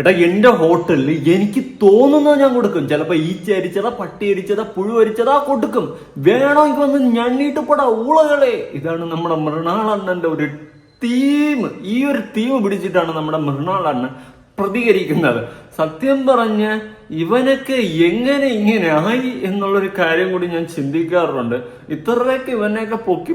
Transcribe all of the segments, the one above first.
എടാ എന്റെ ഹോട്ടലിൽ എനിക്ക് തോന്നുന്നത് ഞാൻ കൊടുക്കും. ചിലപ്പോ ഈച്ച അരിച്ചതാ പട്ടി അരിച്ചതാ പുഴു അരിച്ചതാ കൊടുക്കും. വേണമെങ്കിൽ വന്ന് ഞണ്ണിട്ട് പോടാ ഊളകളെ. ഇതാണ് നമ്മുടെ മൃണാളണ്ണന്റെ ഒരു തീം. ഈ ഒരു തീം പിടിച്ചിട്ടാണ് നമ്മുടെ മൃണാളണ്ണൻ പ്രതികരിക്കുന്നത്. സത്യം പറഞ്ഞ് ഇവനൊക്കെ എങ്ങനെ ഇങ്ങനെ ആയി എന്നുള്ളൊരു കാര്യം കൂടി ഞാൻ ചിന്തിക്കാറുണ്ട്. ഇത്രയൊക്കെ ഇവനെയൊക്കെ പൊക്കി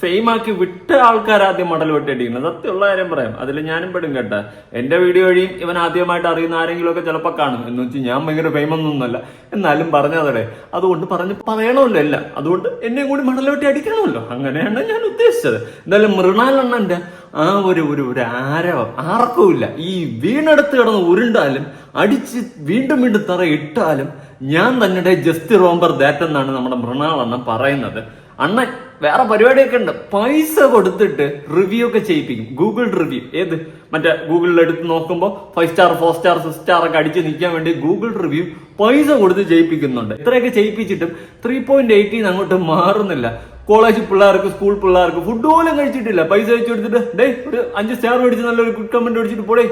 ഫെയിം ആക്കി വിട്ട ആൾക്കാർ ആദ്യം മടൽ വെട്ടിയിട്ടിരിക്കുന്നത് സത്യമുള്ള കാര്യം പറയാം. അതിൽ ഞാനും പെടും കേട്ട. എന്റെ വീഡിയോ വഴിയും ഇവൻ ആദ്യമായിട്ട് അറിയുന്ന ആരെങ്കിലും ഒക്കെ ചിലപ്പോൾ കാണും. എന്ന് വെച്ചാൽ ഞാൻ ഭയങ്കര ഫെയിം ഒന്നുമല്ല. എന്നാലും പറഞ്ഞതടെ അതുകൊണ്ട് പറഞ്ഞ് പറയണമല്ലോ അല്ല അതുകൊണ്ട് എന്നെയും കൂടി മടൽ വെട്ടി അടിക്കണമല്ലോ. അങ്ങനെയാണ് ഞാൻ ഉദ്ദേശിച്ചത്. എന്തായാലും മൃണാലെണ്ണന്റെ ആ ഒരു ഒരു ഒരു ആരവം ആർക്കുമില്ല. ഈ വീണെടുത്ത് കിടന്ന് ഉരുണ്ടാലും അടിച്ച് വീണ്ടും വീണ്ടും തറ ഇട്ടാലും ഞാൻ തന്നെ ജസ്റ്റ് റോംബർ ദാറ്റ് എന്നാണ് നമ്മുടെ മൃണാളെണ്ണം പറയുന്നത്. അണ്ണൻ വേറെ പരിപാടിയൊക്കെ ഉണ്ട്. പൈസ കൊടുത്തിട്ട് റിവ്യൂ ഒക്കെ ചെയ്യിപ്പിക്കും. ഗൂഗിൾ റിവ്യൂ ഏത്? മറ്റേ ഗൂഗിളിൽ എടുത്ത് നോക്കുമ്പോൾ five star four star six star ഒക്കെ അടിച്ച് നിൽക്കാൻ വേണ്ടി ഗൂഗിൾ റിവ്യൂ പൈസ കൊടുത്ത് ചെയ്യിപ്പിക്കുന്നുണ്ട്. ഇത്രയൊക്കെ ചെയ്യിപ്പിച്ചിട്ടും ത്രീ പോയിന്റ് എയ്റ്റീൻ അങ്ങോട്ട് മാറുന്നില്ല. കോളേജ് പിള്ളേർക്ക് സ്കൂൾ പിള്ളേർക്ക് ഫുഡ് പോലും കഴിച്ചിട്ടില്ല. പൈസ അയച്ചു കൊടുത്തിട്ട് ഡേ ഒരു അഞ്ച് സ്റ്റാർ മേടിച്ച് നല്ലൊരു ഗുഡ് കമന്റ് മേടിച്ചിട്ട് പോടേ.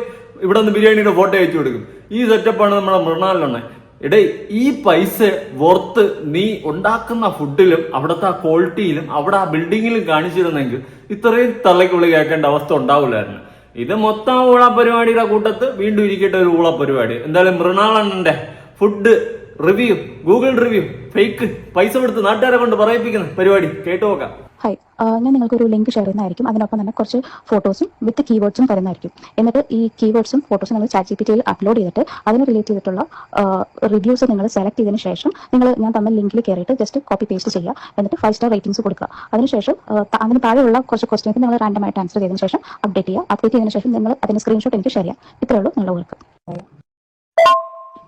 ഇവിടെ നിന്ന് ബിരിയാണിയുടെ ഫോട്ടോ അയച്ചു കൊടുക്കും. ഈ സെറ്റപ്പാണ് നമ്മുടെ മൃണാലിനെണ്ണ എടേ ഈ പൈസ വർത്ത് നീ ഉണ്ടാക്കുന്ന ഫുഡിലും അവിടുത്തെ ആ ക്വാളിറ്റിയിലും അവിടെ ആ ബിൽഡിങ്ങിലും കാണിച്ചിരുന്നെങ്കിൽ ഇത്രയും തള്ളക്കുള്ളി കേൾക്കേണ്ട അവസ്ഥ ഉണ്ടാവില്ലായിരുന്നു. ഇത് മൊത്തം ഊള പരിപാടിയുടെ കൂട്ടത്ത് വീണ്ടും ഇരിക്കട്ടെ ഒരു ഊള പരിപാടി എന്തായാലും മൃണാളണ്ണന്റെ food review Google review fake പൈസ കൊടുത്ത് നാട്ടുകാരെ കൊണ്ട് പറയിപ്പിക്കുന്ന പരിപാടി. കേട്ടു നോക്കാം. ഹായ് ഞാൻ നിങ്ങൾക്ക് ഒരു ലിങ്ക് ഷെയർ ചെയ്യുന്നതായിരിക്കും. അതിനൊപ്പം തന്നെ കുറച്ച് ഫോട്ടോസും വിത്ത് കീവേഡ്സും തരുന്നതായിരിക്കും. എന്നിട്ട് ഈ കീവേഡ്സും ഫോട്ടോസും നിങ്ങൾ ചാറ്റ് ജി പി ടിയിൽ അപ്ലോഡ് ചെയ്തിട്ട് അതിന് റിലേറ്റ് ചെയ്തിട്ടുള്ള റിവ്യൂസ് നിങ്ങൾ സെലക്ട് ചെയ്തതിന് ശേഷം നിങ്ങൾ ഞാൻ തന്ന ലിങ്കിൽ കയറിയിട്ട് ജസ്റ്റ് കോപ്പി പേസ്റ്റ് ചെയ്യുക. എന്നിട്ട് ഫൈവ് സ്റ്റാർ റേറ്റിംഗ്സ് കൊടുക്കുക. അതിനുശേഷം അതിന് താഴെയുള്ള കുറച്ച് ക്വസ്റ്റ്യൻസ് നിങ്ങൾ റാൻഡമായിട്ട് ആൻസർ ചെയ്തതിന് ശേഷം അപ്ഡേറ്റ് ചെയ്യുക. അപ്ഡേറ്റ് ചെയ്തതിന് ശേഷം നിങ്ങൾ അതിന് സ്ക്രീൻഷോട്ട് എനിക്ക് ഷെയർ ചെയ്യാം ഇത്രയുള്ളൂ നിങ്ങളുടെ വർക്ക്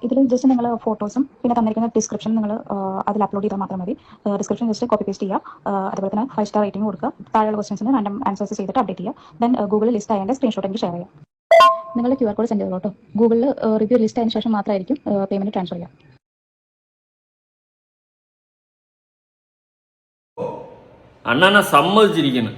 ഇതിൽ ജസ്റ്റ് നിങ്ങൾ ഫോട്ടോസും പിന്നെ തന്നിരിക്കുന്ന ഡിസ്ക്രിപ്ഷൻ നിങ്ങൾ അതിൽ അപ്ലോഡ് ചെയ്താൽ മാത്രം മതി. ഡിസ്ക്രിപ്ഷൻ ജസ്റ്റ് കോപ്പി പേസ്റ്റ് ചെയ്യുക. അതുപോലെ തന്നെ ഫൈവ് സ്റ്റാർ റേറ്റിംഗ് കൊടുക്കുക. താഴെയുള്ള ക്വസ്റ്റൻസിന് റാൻഡം ആൻസേഴ്സ് ചെയ്തിട്ട് അപ്ഡേറ്റ് ചെയ്യുക. ദെൻ ഗൂഗിൾ ലിസ്റ്റ് ആയതിന്റെ സ്ക്രീൻഷോട്ട് എനിക്ക് ഷെയർ ചെയ്യാം. നിങ്ങൾ ക്യു ആർ കോഡ് സെൻഡ് ചെയ്തോ കേട്ടോ ഗൂഗിളിൽ റിവ്യൂ ലിസ്റ്റ് ആയതിനു ശേഷം മാത്രമായിരിക്കും പേയ്മെന്റ് ട്രാൻസ്ഫർ ചെയ്യുക. അണ്ണനെ സമ്മതിച്ചിരിക്കുന്നു.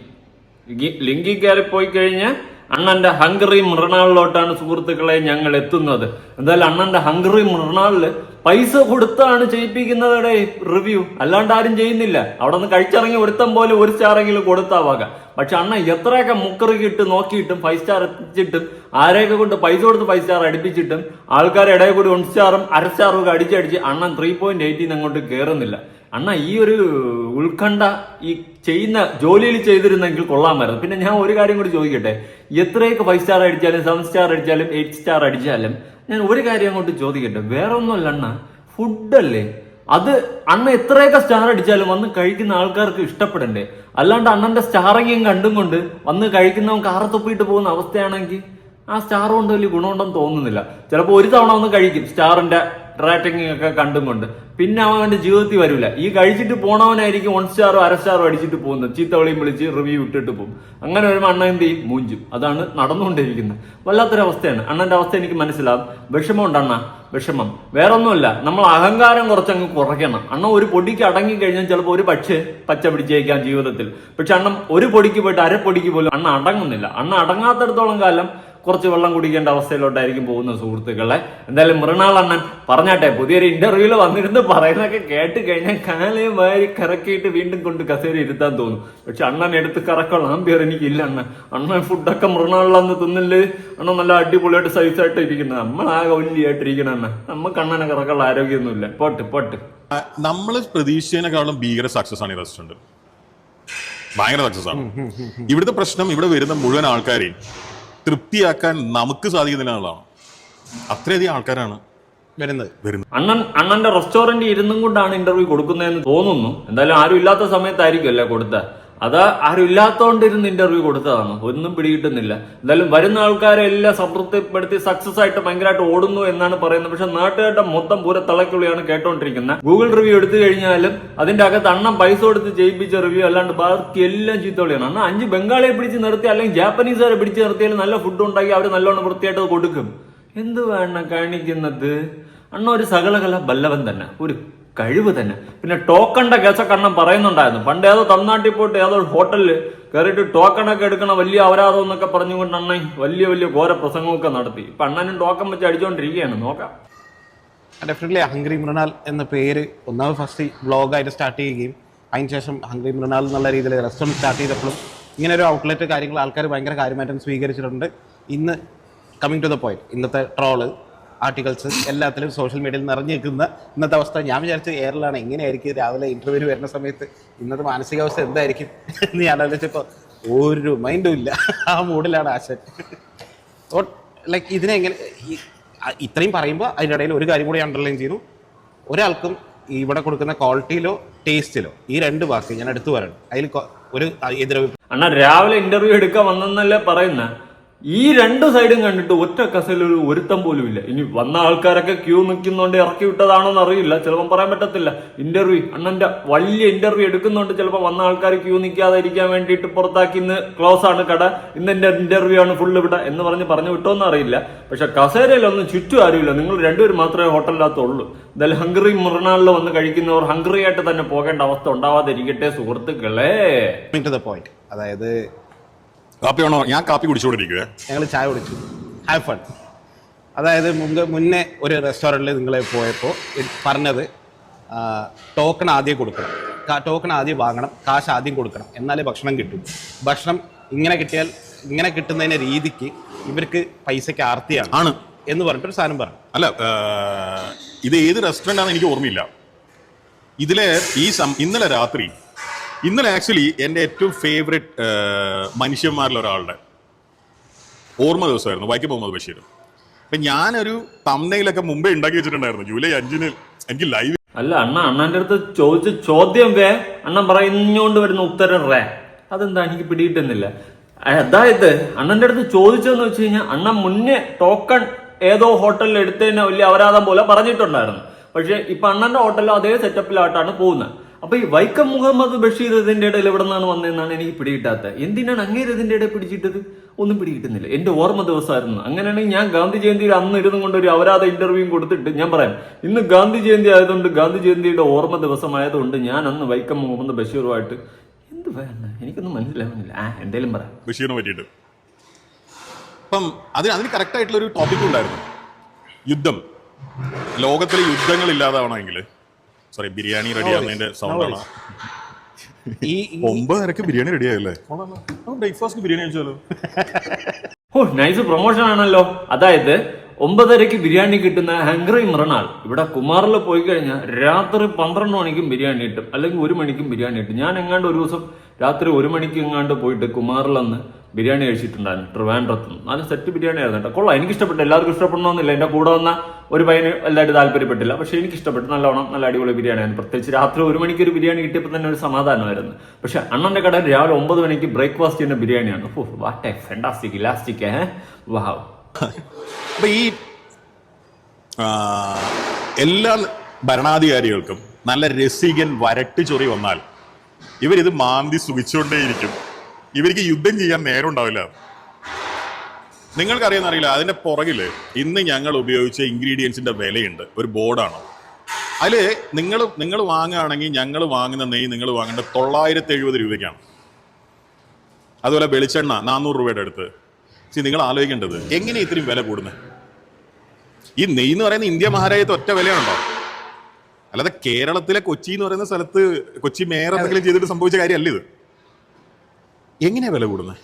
ലിങ്കിൽ കയറി പോയി കഴിഞ്ഞാൽ അണ്ണന്റെ ഹംഗറി മൃണാളിലോട്ടാണ് സുഹൃത്തുക്കളെ ഞങ്ങൾ എത്തുന്നത്. എന്തായാലും അണ്ണന്റെ ഹംഗറി മൃണാളിൽ പൈസ കൊടുത്താണ് ചെയ്യിപ്പിക്കുന്നതടെ റിവ്യൂ. അല്ലാണ്ട് ആരും ചെയ്യുന്നില്ല. അവിടെ നിന്ന് കഴിച്ചിറങ്ങി ഒരുത്തം പോലെ ഒരു സ്റ്റാറെങ്കിലും കൊടുത്താവാക. പക്ഷെ അണ്ണ എത്രയൊക്കെ മുക്കറുകിട്ട് നോക്കിയിട്ടും ഫൈവ് സ്റ്റാർ എത്തിച്ചിട്ടും ആരെയൊക്കെ കൊണ്ട് പൈസ കൊടുത്ത് ഫൈവ് സ്റ്റാർ അടിപ്പിച്ചിട്ടും ആൾക്കാരെ ഇടയിൽ കൂടി വൺ സ്റ്റാറും അര സ്റ്റാറും ഒക്കെ അടിച്ചടിച്ച് അണ്ണൻ ത്രീ പോയിന്റ് എയ്റ്റീൻ അങ്ങോട്ട് കയറുന്നില്ല അണ്ണ ഈ ഒരു ഉത്കണ്ഠ ഈ ചെയ്യുന്ന ജോലിയിൽ ചെയ്തിരുന്നെങ്കിൽ കൊള്ളാമായിരുന്നു. പിന്നെ ഞാൻ ഒരു കാര്യം കൂടി ചോദിക്കട്ടെ? എത്രയൊക്കെ ഫൈവ് സ്റ്റാർ അടിച്ചാലും സെവൻ സ്റ്റാർ അടിച്ചാലും എയ്റ്റ് സ്റ്റാർ അടിച്ചാലും ഞാൻ ഒരു കാര്യം അങ്ങോട്ട് ചോദിക്കട്ടെ? വേറെ ഒന്നുമല്ല അണ്ണ ഫുഡല്ലേ അത് അണ്ണ എത്രയൊക്കെ സ്റ്റാർ അടിച്ചാലും വന്ന് കഴിക്കുന്ന ആൾക്കാർക്ക് ഇഷ്ടപ്പെടണ്ടേ? അല്ലാണ്ട് അണ്ണന്റെ സ്റ്റാറെങ്കിലും കണ്ടും കൊണ്ട് വന്ന് കഴിക്കുന്നവൻ കാറത്തൊപ്പിയിട്ട് പോകുന്ന അവസ്ഥയാണെങ്കിൽ ആ സ്റ്റാർ കൊണ്ട് വലിയ ഗുണമുണ്ടെന്ന് തോന്നുന്നില്ല. ചിലപ്പോൾ ഒരു തവണ ഒന്ന് കഴിക്കും. സ്റ്റാറിന്റെ റേറ്റിംഗ് ഒക്കെ കണ്ടും കൊണ്ട് പിന്നെ അവൻ അവന്റെ ജീവിതത്തിൽ വരില്ല ഈ കഴിച്ചിട്ട് പോണവനായിരിക്കും വൺ സ്റ്റാറോ അര സ്റ്റാറോ അടിച്ചിട്ട് പോകുന്നത്. ചീത്ത വിളിയും വിളിച്ച് റിവ്യൂ ഇട്ടിട്ട് പോകും. അങ്ങനെ വരുമ്പോൾ അണ്ണൻ എന്ത് ചെയ്യും? മൂഞ്ചും. അതാണ് നടന്നുകൊണ്ടിരിക്കുന്നത് വല്ലാത്തൊരവസ്ഥയാണ്. അണ്ണന്റെ അവസ്ഥ എനിക്ക് മനസ്സിലാവും. വിഷമമുണ്ട് അണ്ണ. വിഷമം. വേറെ ഒന്നുമല്ല നമ്മൾ അഹങ്കാരം കുറച്ചങ്ങ് കുറയ്ക്കണം. അണ്ണ ഒരു പൊടിക്ക് അടങ്ങി കഴിഞ്ഞാൽ ചിലപ്പോൾ ഒരു പക്ഷേ പച്ച പിടിച്ചേക്കാം ജീവിതത്തിൽ. പക്ഷെ അണ്ണം ഒരു പൊടിക്ക് പോയിട്ട് അര പൊടിക്ക് പോലും അണ്ണ അടങ്ങുന്നില്ല. അണ്ണ അടങ്ങാത്തടത്തോളം കാലം കുറച്ച് വെള്ളം കുടിക്കേണ്ട അവസ്ഥയിലോട്ടായിരിക്കും പോകുന്ന സുഹൃത്തുക്കളെ. എന്തായാലും മൃണാൾ അണ്ണൻ പറഞ്ഞാട്ടെ പുതിയൊരു ഇന്റർവ്യൂവിൽ വന്നിരുന്ന് പറയുന്നതൊക്കെ കേട്ട് കഴിഞ്ഞാൽ കാലയും വാരി കറക്കിയിട്ട് വീണ്ടും കൊണ്ട് കസേര ഇരുത്താൻ തോന്നും. പക്ഷെ അണ്ണൻ എടുത്ത് കറക്കണം. ആംബിയർ എനിക്കില്ല അണ്ണൻ. അണ്ണൻ ഫുഡൊക്കെ മൃണാളിലന്ന് തിന്നില്ലേ? അണ്ണൻ നല്ല അടിപൊളിയായിട്ട് സൈസായിട്ട് ഇരിക്കുന്നത് നമ്മളാകെ വലിയായിട്ടിരിക്കണം അണ്ണൻ. നമുക്ക് അണ്ണനെ കറക്കുള്ള ആരോഗ്യമൊന്നുമില്ല. Pot pot. നമ്മൾ പ്രതീക്ഷിച്ചതിനേക്കാളും ഭീകര സക്സസ് ആണ് ഈ റെസ്റ്റോറന്റ് ഭയങ്കര സക്സസ് ആണ്. ഇവിടുത്തെ പ്രശ്നം ഇവിടെ വരുന്ന മുഴുവൻ ആൾക്കാരെയും തൃപ്തിയാക്കാൻ നമുക്ക് സാധിക്കുന്നില്ല എന്നുള്ളതാണ് അത്രയധികം ആൾക്കാരാണ് വരുന്നത്. വരുന്നത്. അണ്ണൻ അണ്ണന്റെ റെസ്റ്റോറന്റ് ഇരുന്നും കൊണ്ടാണ് ഇന്റർവ്യൂ കൊടുക്കുന്നതെന്ന് തോന്നുന്നു. എന്തായാലും ആരും ഇല്ലാത്ത സമയത്തായിരിക്കും അല്ലേ കൊടുത്ത അത് ആരും ഇല്ലാത്തോണ്ട് ഇരുന്ന് ഇന്റർവ്യൂ കൊടുത്തതാണ്. ഒന്നും പിടികിട്ടുന്നില്ല. എന്തായാലും വരുന്ന ആൾക്കാരെ എല്ലാം സംതൃപ്തിപ്പെടുത്തി സക്സസ് ആയിട്ട് ഭയങ്കരമായിട്ട് ഓടുന്നു എന്നാണ് പറയുന്നത്. പക്ഷെ നാട്ടുകാരുടെ മൊത്തം പൂര തളക്കുള്ളിയാണ് കേട്ടോണ്ടിരിക്കുന്നത്. ഗൂഗിൾ റിവ്യൂ എടുത്തു കഴിഞ്ഞാലും അതിന്റെ അകത്ത് അണ്ണം പൈസ കൊടുത്ത് ചെയ്യിപ്പിച്ച റിവ്യൂ അല്ലാണ്ട് ബാക്കി എല്ലാം ചീത്തോളിയാണ് അണ്ണൻ അഞ്ച് ബംഗാളിയെ പിടിച്ച് നിർത്തി അല്ലെങ്കിൽ ജാപ്പനീസുകാരെ പിടിച്ച് നിർത്തിയാലും നല്ല ഫുഡ് ഉണ്ടാക്കി അവർ നല്ലോണം വൃത്തിയായിട്ട് കൊടുക്കും. എന്ത് വേണം കാണിക്കുന്നത്? അണ്ണ ഒരു സകലകല ബല്ലവൻ തന്നെ. ഒരു കഴിവ് തന്നെ. പിന്നെ ടോക്കണിന്റെ കേസൊക്കെ അണ്ണൻ പറയുന്നുണ്ടായിരുന്നു. പണ്ട് ഏതോ തമിഴ്നാട്ടിൽ പോയിട്ട് ഏതോ ഹോട്ടലിൽ കയറിയിട്ട് ടോക്കണൊക്കെ എടുക്കണ വലിയ അപരാധം എന്നൊക്കെ പറഞ്ഞുകൊണ്ട് അണ്ണൻ വലിയ വലിയ ഘോര പ്രസംഗമൊക്കെ നടത്തി. ഇപ്പൊ അണ്ണനും ടോക്കൺ വെച്ച് അടിച്ചുകൊണ്ടിരിക്കുകയാണ് നോക്കാം. ഡെഫിനറ്റ്ലി ഹംഗ്രി മൃണാൽ എന്ന പേര് ഒന്നാമത് ഫസ്റ്റ് ബ്ലോഗായിട്ട് സ്റ്റാർട്ട് ചെയ്യുകയും അതിനുശേഷം ഹംഗ്രി മൃണാൽ എന്നുള്ള രീതിയിൽ റെസ്റ്റോറന്റ് സ്റ്റാർട്ട് ചെയ്തപ്പോഴും ഇങ്ങനെ ഒരു ഔട്ട്ലെറ്റ് കാര്യങ്ങൾ ആൾക്കാർ ഭയങ്കര കാര്യമായിട്ടും സ്വീകരിച്ചിട്ടുണ്ട്. ഇന്ന് കമ്മിങ് ടു ദ പോയിന്റ് ഇന്നത്തെ ട്രോൾ ആർട്ടിക്കിൾസ് എല്ലാത്തിലും സോഷ്യൽ മീഡിയയിൽ നിറഞ്ഞു നിൽക്കുന്ന ഇന്നത്തെ അവസ്ഥ. ഞാൻ വിചാരിച്ച എയറിലാണ് എങ്ങനെയായിരിക്കും രാവിലെ ഇന്റർവ്യൂവിന് വരുന്ന സമയത്ത്? ഇന്നത്തെ മാനസികാവസ്ഥ എന്തായിരിക്കും? എന്ന് ഞാൻ ആലോചിച്ചപ്പോൾ ഒരു മൈൻഡും ഇല്ല. ആ മൂഡിലാണ് ആശൻ. ലൈക്ക് ഇതിനെ എങ്ങനെ ഇത്രയും പറയുമ്പോൾ അതിനിടയിൽ ഒരു കാര്യം കൂടി അണ്ടർലൈൻ ചെയ്തു. ഒരാൾക്കും ഇവിടെ കൊടുക്കുന്ന ക്വാളിറ്റിയിലോ ടേസ്റ്റിലോ ഈ രണ്ട് വാക്ക് ഞാൻ എടുത്തു പറയണം. അതിൽ ഒരു എതിരഭിപ്രായം. അണ്ണാ രാവിലെ ഇന്റർവ്യൂ എടുക്കാൻ വന്നെന്നല്ലേ പറയുന്ന? ഈ രണ്ട് സൈഡും കണ്ടിട്ട് ഒറ്റ കസലിൽ ഒരു ഒരുത്തം പോലും ഇല്ല. ഇനി വന്ന ആൾക്കാരൊക്കെ ക്യൂ നിൽക്കുന്നോണ്ട് ഇറക്കി വിട്ടതാണോന്ന് അറിയില്ല. ചിലപ്പം പറയാൻ പറ്റത്തില്ല. ഇന്റർവ്യൂ അണ്ണന്റെ വലിയ ഇന്റർവ്യൂ എടുക്കുന്നോണ്ട് ചിലപ്പോൾ വന്ന ആൾക്കാർ ക്യൂ നിൽക്കാതെ ഇരിക്കാൻ വേണ്ടിയിട്ട് പുറത്താക്കി ഇന്ന് ക്ലോസ് ആണ് കട. ഇന്ന് എന്റെ ഇന്റർവ്യൂ ആണ് ഫുള്ള് ഇവിടെ എന്ന് പറഞ്ഞ് പറഞ്ഞു വിട്ടോന്ന് അറിയില്ല. പക്ഷെ കസേരയിലൊന്നും ചുറ്റും ആരുമില്ല. നിങ്ങൾ രണ്ടുപേരും മാത്രമേ ഹോട്ടലിനകത്തുള്ളൂ. എന്തായാലും ഹംഗറി മൃണാളിൽ വന്ന് കഴിക്കുന്നവർ ഹംഗറി ആയിട്ട് തന്നെ പോകേണ്ട അവസ്ഥ ഉണ്ടാവാതിരിക്കട്ടെ സുഹൃത്തുക്കളെ. അതായത് കാപ്പി വേണോ? ഞാൻ കാപ്പി കുടിച്ചുകൊണ്ടിരിക്കുവേ. ഞങ്ങൾ ചായ കുടിച്ചു. ഹാവ് ഫൺ അതായത് മുമ്പ് മുന്നേ ഒരു റെസ്റ്റോറന്റിൽ നിങ്ങളെ പോയപ്പോൾ പറഞ്ഞത് ടോക്കൺ ആദ്യം കൊടുക്കണം. ടോക്കൺ ആദ്യം വാങ്ങണം കാശ് ആദ്യം കൊടുക്കണം. എന്നാലേ ഭക്ഷണം കിട്ടും. ഭക്ഷണം ഇങ്ങനെ കിട്ടിയാൽ ഇങ്ങനെ കിട്ടുന്നതിന്റെ രീതിക്ക് ഇവർക്ക് പൈസയ്ക്ക് ആർത്തിയാണ് ആണ്. എന്ന് പറഞ്ഞിട്ടൊരു സാധനം പറഞ്ഞു. അല്ല ഇത് ഏത് റെസ്റ്റോറന്റ് ആണെന്ന് എനിക്ക് ഓർമ്മയില്ല. ഇതിലെ ഈ സം ഇന്നലെ രാത്രി ഇന്നലെ ആക്ച്വലി എന്റെ ഏറ്റവും ഫേവറേറ്റ് മനുഷ്യന്മാരിൽ ഒരാളുടെ ഓർമ്മ ദിവസമായിരുന്നു വൈക്കം മുഹമ്മദ് ബഷീർ. അപ്പം ഞാനൊരു തമ്മയിലൊക്കെ മുമ്പേ ഉണ്ടാക്കി വെച്ചിട്ടുണ്ടായിരുന്നു ജൂലൈ അഞ്ചിന് എനിക്ക് ലൈവ് അല്ല അണ്ണ അണ്ണന്റെ അടുത്ത് ചോദിച്ച ചോദ്യം വേ അണ്ണൻ പറയുന്നോണ്ട് വരുന്ന ഉത്തരം റേ. അതെന്താ എനിക്ക് പിടിയിട്ടുന്നില്ല അതായത് അണ്ണന്റെ അടുത്ത് ചോദിച്ചതെന്ന് വെച്ച് കഴിഞ്ഞാൽ അണ്ണൻ മുന്നേ ടോക്കൺ ഏതോ ഹോട്ടലിൽ എടുത്തതിനെ വലിയ അപരാധം പോലെ പറഞ്ഞിട്ടുണ്ടായിരുന്നു. പക്ഷെ ഇപ്പൊ അണ്ണന്റെ ഹോട്ടലിൽ അതേ സെറ്റപ്പിലായിട്ടാണ് പോകുന്നത്. അപ്പൊ ഈ വൈക്കം മുഹമ്മദ് ബഷീർ ഇതിന്റെ ഇടയിൽ എവിടെ നിന്നാണ് വന്നതെന്നാണ് എനിക്ക് പിടികിട്ടാത്തത് എന്തിനാണ് അങ്ങേര് ഇതിന്റെ ഇടയിൽ പിടിച്ചിട്ടത്? ഒന്നും പിടികിട്ടുന്നില്ല. എന്റെ ഓർമ്മ ദിവസമായിരുന്നു. അങ്ങനെയാണെങ്കിൽ ഞാൻ ഗാന്ധി ജയന്തിയിൽ അന്ന് ഇരുന്നു കൊണ്ട് ഒരു അവരാധ ഇന്റർവ്യൂ കൊടുത്തിട്ട് ഞാൻ പറയാം. ഇന്ന് ഗാന്ധി ജയന്തി ആയതുകൊണ്ട് ഗാന്ധി ജയന്തിയുടെ ഓർമ്മ ദിവസമായതുകൊണ്ട് ഞാൻ അന്ന് വൈക്കം മുഹമ്മദ് ബഷീറുമായിട്ട് എന്ത് വേണ്ട? എനിക്കൊന്നും മനസ്സിലാവുന്നില്ല. ആ എന്തേലും പറയാം ബഷീറിനെ പറ്റിയിട്ട്. അപ്പം അതിന് അതിന് കറക്റ്റ് ആയിട്ടുള്ള ഒരു ടോപ്പിക് ഉണ്ടായിരുന്നു. യുദ്ധം. ലോകത്തിലെ യുദ്ധങ്ങൾ ഇല്ലാതാവണമെങ്കിൽ സോറി ബിരിയാണി റെഡി ആവുന്നതിന്റെ സൗണ്ടാണ് ഈ ഒമ്പതരക്ക് ബിരിയാണി റെഡി ആയല്ലേ? ബ്രേക്ക്ഫാസ്റ്റ് ബിരിയാണി കഴിച്ചാലോ? ഓ നൈസ് പ്രൊമോഷൻ ആണല്ലോ. അതായത് ഒമ്പതരയ്ക്ക് ബിരിയാണി കിട്ടുന്ന ഹംഗ്രി മൃണാൾ ഇവിടെ കുമാറിൽ പോയി കഴിഞ്ഞാൽ രാത്രി പന്ത്രണ്ട് മണിക്കും ബിരിയാണി കിട്ടും. അല്ലെങ്കിൽ ഒരു മണിക്കും ബിരിയാണി കിട്ടും. ഞാൻ എങ്ങാണ്ട് ഒരു ദിവസം രാത്രി ഒരു മണിക്ക് എങ്ങാണ്ട് പോയിട്ട് കുമാറിലന്ന് ബിരിയാണി കഴിച്ചിട്ടുണ്ടായിരുന്നു ട്രിവാൻഡ്രത്ത് നിന്ന് നല്ല സെറ്റ് ബിരിയാണി ആയിരുന്നു കേട്ടോ. കൊള്ളാം. എനിക്ക് ഇഷ്ടപ്പെട്ടു എല്ലാവർക്കും ഇഷ്ടപ്പെടണമെന്നില്ല. എന്റെ കൂടെ വന്ന ഒരു പയ്യന് എല്ലാവരും താല്പര്യപ്പെട്ടില്ല. പക്ഷേ എനിക്ക് ഇഷ്ടപ്പെട്ടു നല്ലവണ്ണം നല്ല അടിപൊളി ബിരിയാണി ബിരിയാണിയായിരുന്നു. പ്രത്യേകിച്ച് രാത്രി ഒരു മണിക്ക് ഒരു ബിരിയാണി കിട്ടിയപ്പോൾ തന്നെ ഒരു സമാധാനമായിരുന്നു. പക്ഷെ അണ്ണന്റെ കടയിൽ രാവിലെ ഒമ്പത് മണിക്ക് ബ്രേക്ക്ഫാസ്റ്റ് ചെയ്യുന്ന ബിരിയാണിയാണ്. Oh what a fantastic elastic ഏ? വാവ് എല്ലാ ഭരണാധികാരികൾക്കും നല്ല രസികൻ വരട്ട് ചൊറി വന്നാൽ ഇവരിത് മാന്തി സുഖിച്ചുകൊണ്ടേയിരിക്കും ഇവർക്ക് യുദ്ധം ചെയ്യാൻ നേരം ഉണ്ടാവില്ല. നിങ്ങൾക്കറിയാൻ അറിയില്ല അതിന്റെ പുറകിൽ ഇന്ന് ഞങ്ങൾ ഉപയോഗിച്ച ഇൻഗ്രീഡിയൻസിന്റെ വിലയുണ്ട്. ഒരു ബോർഡാണ്? അതിൽ നിങ്ങൾ നിങ്ങൾ വാങ്ങുകയാണെങ്കിൽ ഞങ്ങൾ വാങ്ങുന്ന നെയ്യ് നിങ്ങൾ വാങ്ങേണ്ടത് തൊള്ളായിരത്തി എഴുപത് രൂപയ്ക്കാണ്. അതുപോലെ വെളിച്ചെണ്ണ നാനൂറ് രൂപയുടെ അടുത്ത്. സി നിങ്ങൾ ആലോചിക്കേണ്ടത് എങ്ങനെ ഇത്രയും വില കൂടുന്നത്? ഈ നെയ്യ് എന്ന് പറയുന്ന ഇന്ത്യ മഹാരാജ്യത്ത് ഒറ്റ വിലയാണുണ്ടോ അല്ലാതെ കേരളത്തിലെ കൊച്ചി എന്ന് പറയുന്ന സ്ഥലത്ത് കൊച്ചി മേയർ എന്തെങ്കിലും ചെയ്തിട്ട് സംഭവിച്ച കാര്യമല്ല ഇത്? എങ്ങനെയാ വില കൂടുന്നത്?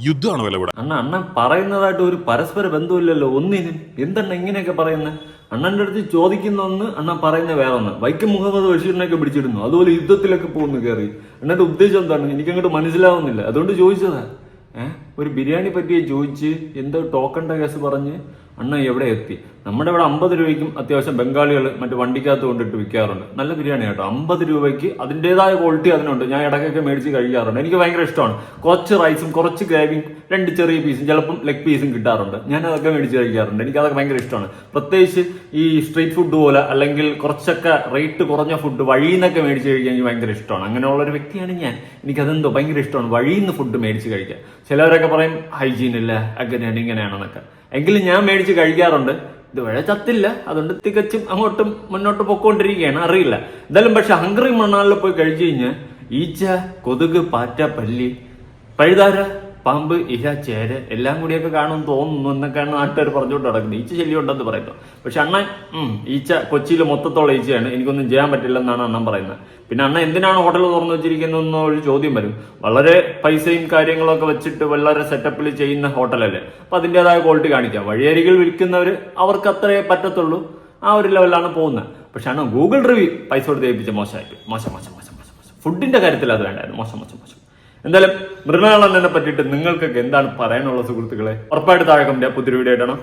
യുദ്ധമാണ് വില കൂടുന്നത്? അണ്ണ അണ്ണൻ പറയുന്നതായിട്ട് ഒരു പരസ്പര ബന്ധമില്ലല്ലോ ഒന്നിനും. എന്തെണ്ണ ഇങ്ങനെയൊക്കെ പറയുന്നത്? അണ്ണന്റെ അടുത്ത് ചോദിക്കുന്ന ഒന്ന് അണ്ണൻ പറയുന്ന വേറെ ഒന്ന് വൈക്കം മുഹമ്മദ് ബഷീറിനെയൊക്കെ പിടിച്ചിടുന്നു. അതുപോലെ യുദ്ധത്തിലൊക്കെ പോകുന്നു കയറി അണ്ണന്റെ ഉദ്ദേശം എന്താണ്? എനിക്ക് അങ്ങോട്ട് മനസ്സിലാവുന്നില്ല. അതുകൊണ്ട് ചോദിച്ചതാ. ഏഹ് ഒരു ബിരിയാണി പറ്റിയെ ചോദിച്ച് എന്തോ ടോക്കണ്ട കേസ് പറഞ്ഞ് അണ്ണ എവിടെ എത്തി? നമ്മുടെ ഇവിടെ അമ്പത് രൂപയ്ക്കും അത്യാവശ്യം ബംഗാളികൾ മറ്റു വണ്ടിക്കകത്ത് കൊണ്ടിട്ട് വിൽക്കാറുണ്ട്. നല്ല ബിരിയാണി കേട്ടോ. അമ്പത് രൂപയ്ക്ക് അതിന്റെതായ ക്വാളിറ്റി അതിനുണ്ട്. ഞാൻ ഇടയ്ക്കൊക്കെ മേടിച്ച് കഴിക്കാറുണ്ട് എനിക്ക് ഭയങ്കര ഇഷ്ടമാണ്. കുറച്ച് റൈസും കുറച്ച് ഗ്രേവിയും രണ്ട് ചെറിയ പീസും ചിലപ്പം ലെഗ് പീസും കിട്ടാറുണ്ട്. ഞാൻ അതൊക്കെ മേടിച്ച് കഴിക്കാറുണ്ട്. എനിക്ക് അതൊക്കെ ഭയങ്കര ഇഷ്ടമാണ്. പ്രത്യേകിച്ച് ഈ സ്ട്രീറ്റ് ഫുഡ് പോലെ അല്ലെങ്കിൽ കുറച്ചൊക്കെ റേറ്റ് കുറഞ്ഞ ഫുഡ് വഴിയിൽ നിന്നൊക്കെ മേടിച്ച് കഴിക്കാൻ എനിക്ക് ഭയങ്കര ഇഷ്ടമാണ്. അങ്ങനെയുള്ള ഒരു വ്യക്തിയാണ് ഞാൻ. എനിക്കതെന്തോ ഭയങ്കര ഇഷ്ടമാണ്. വഴിയിൽ നിന്ന് ഫുഡ് മേടിച്ച് കഴിക്കുക ചിലവരൊക്കെ പറയും ഹൈജീൻ ഇല്ല? അങ്ങനെയാണ് ഇങ്ങനെയാണെന്നൊക്കെ. എങ്കിലും ഞാൻ മേടിച്ച് കഴിക്കാറുണ്ട്. ഇതുവരെ ചത്തില്ല. അതുകൊണ്ട് തികച്ചും അങ്ങോട്ടും മുന്നോട്ട് പൊക്കോണ്ടിരിക്കുകയാണ്. അറിയില്ല. എന്തായാലും പക്ഷെ ഹംഗറി മണാലിൽ പോയി കഴിച്ചു കഴിഞ്ഞാൽ ഈച്ച കൊതുക് പാറ്റ പല്ലി പഴുതാര പാമ്പ് ഇര ചേര എല്ലാം കൂടിയൊക്കെ കാണുമെന്ന് തോന്നുന്നു എന്നൊക്കെയാണ് നാട്ടുകാർ പറഞ്ഞുകൊണ്ട് നടക്കുന്നത്. ഈച്ച ശല്യം ഉണ്ടെന്ന് പറയുന്നു. പക്ഷെ അണ്ണൻ ഈച്ച കൊച്ചിയിൽ മൊത്തത്തോളം ഈച്ചയാണ്. എനിക്കൊന്നും ചെയ്യാൻ പറ്റില്ല എന്നാണ് അണ്ണൻ പറയുന്നത്. പിന്നെ അണ്ണൻ എന്തിനാണ് ഹോട്ടൽ തുറന്നു വെച്ചിരിക്കുന്നതെന്നോ ഒരു ചോദ്യം വരും. വളരെ പൈസയും കാര്യങ്ങളൊക്കെ വെച്ചിട്ട് വളരെ സെറ്റപ്പിൽ ചെയ്യുന്ന ഹോട്ടലല്ലേ? അപ്പൊ അതിന്റെതായ ക്വാളിറ്റി കാണിക്കാം. വഴിയരികിൽ വിൽക്കുന്നവർ അവർക്ക് അത്രേ പറ്റത്തുള്ളൂ. ആ ഒരു ലെവലാണ് പോകുന്നത്. പക്ഷെ അണ്ണൻ ഗൂഗിൾ റിവ്യൂ പൈസ കൊടുത്ത് ഏൽപ്പിച്ച മോശമായിട്ട്. മോശം മോശം മോശം മോശം ഫുഡിന്റെ കാര്യത്തിൽ അത് വേണ്ടായിരുന്നു. മോശം മോശം മോശം. എന്തായാലും മൃണാളനെ പറ്റിയിട്ട് നിങ്ങൾക്കൊക്കെ എന്താണ് പറയാനുള്ള സുഹൃത്തുക്കളെ? ഉറപ്പായിട്ട് താഴെ കമന്റ് പുതിയ വീഡിയോ ആയിട്ടാണ്